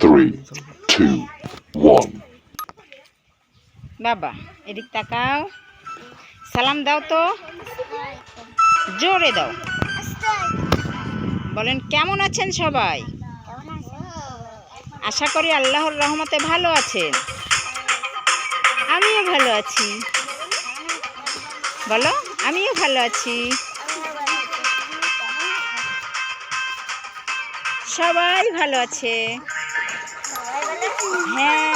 three, two, one. বাবা এদিক তাকাও। সালাম দাও তো। জোরে দাও। বলেন কেমন আছেন সবাই? আশা করি আল্লাহর রহমতে ভালো আছেন। আমিও ভালো আছি। বলো আমিও ভালো আছি। সবাই ভালো আছে। হ্যাঁ।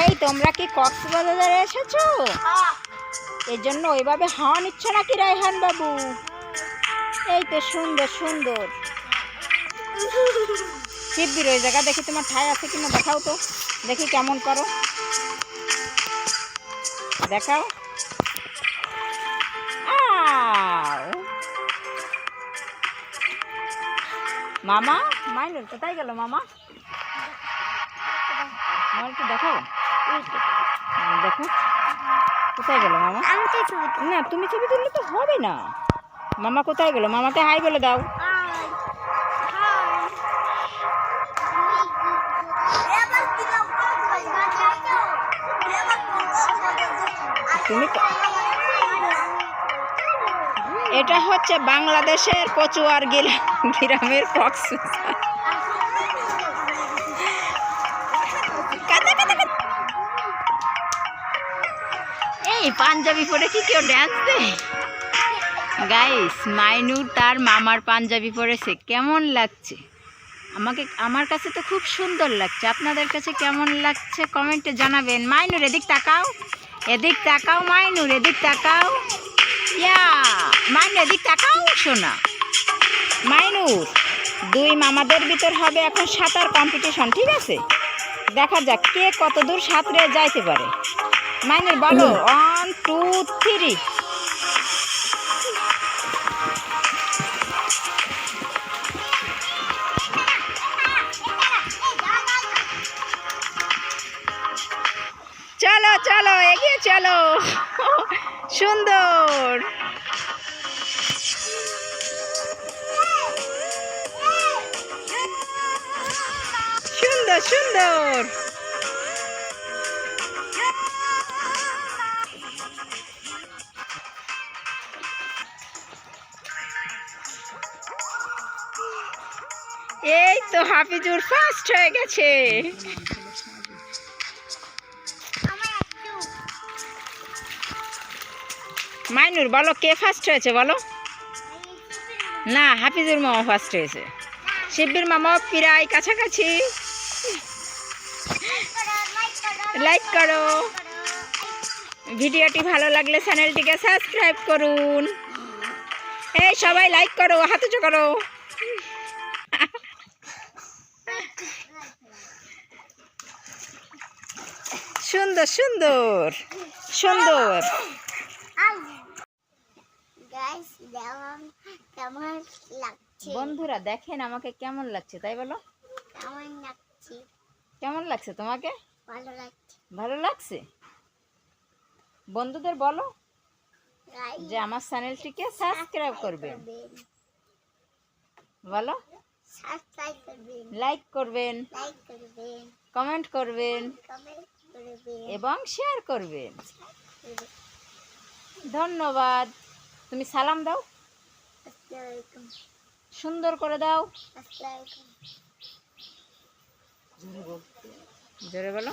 এই, তোমরা কি কক্সবাজারে এসেছ? এর জন্য ওইভাবে হাওয়া নিচ্ছ নাকি রায়হান বাবু? এই তো সুন্দর সুন্দর। শিববির, ওই জায়গা দেখি তোমার ঠাই আছে কিনা দেখাও তো। দেখি কেমন করো। দেখাও। মামা মাইনুর কোথায় গেল মামা? আমার একটু দেখাও। দেখো। কোথায় গেল মামা? না তুমি ছবি তুললে তো হবে না। মামা কোথায় গেল? মামাকে হাই বলে দাও। তুমি এটা হচ্ছে বাংলাদেশের কচুয়ার গিলা- গ্রামের কক্স এই, পাঞ্জাবি পরে কি কেউ ড্যান্স গাইস মাইনু তার মামার পাঞ্জাবি পরেছে। কেমন লাগছে? আমাকে, আমার কাছে তো খুব সুন্দর লাগছে। আপনাদের কাছে কেমন লাগছে কমেন্টে জানাবেন। মাইনুর, এদিক তাকাও। এদিক তাকাও, মাইনুর, এদিক তাকাও। ইয়া! মাইনুর এদিক তাকাও শোনা মাইনুর দুই মামাদের ভিতর হবে এখন সাঁতার কম্পিটিশন ঠিক আছে? দেখা যাক কে কত দূর সাঁতরে যাইতে পারে। মাইনুর বলো ওয়ান টু থ্রি চলো চলো, এগিয়ে চলো। সুন্দর। সুন্দর সুন্দর। এই তো হাফিজুর ফার্স্ট হয়ে গেছে। মাইনুর, বলো কে ফার্স্ট হয়েছে, বলো? না, হাফিজুর মামা ফার্স্ট হয়েছে। শিব্বির মামা প্রায় কাছাকাছি। লাইক করো। ভিডিওটি ভালো লাগলে চ্যানেলটিকে সাবস্ক্রাইব করুন। এই সবাই লাইক করো, হাত উঁচু করো। সুন্দর সুন্দর সুন্দর। কেমন লাগছে? বন্ধুরা দেখেন আমাকে কেমন লাগছে তাই বলো? কেমন লাগছে? কেমন লাগছে তোমাকে? ভালো লাগছে। ভালো লাগছে? বন্ধুদের বলো যে আমার চ্যানেলটিকে সাবস্ক্রাইব করবেন। বলো? সাবস্ক্রাইব করবেন। লাইক করবেন। লাইক করবেন। কমেন্ট করবেন। কমেন্ট করবেন। এবং শেয়ার করবেন। ধন্যবাদ। তুমি সালাম দাও। সুন্দর করে দাও। জোরে বলো।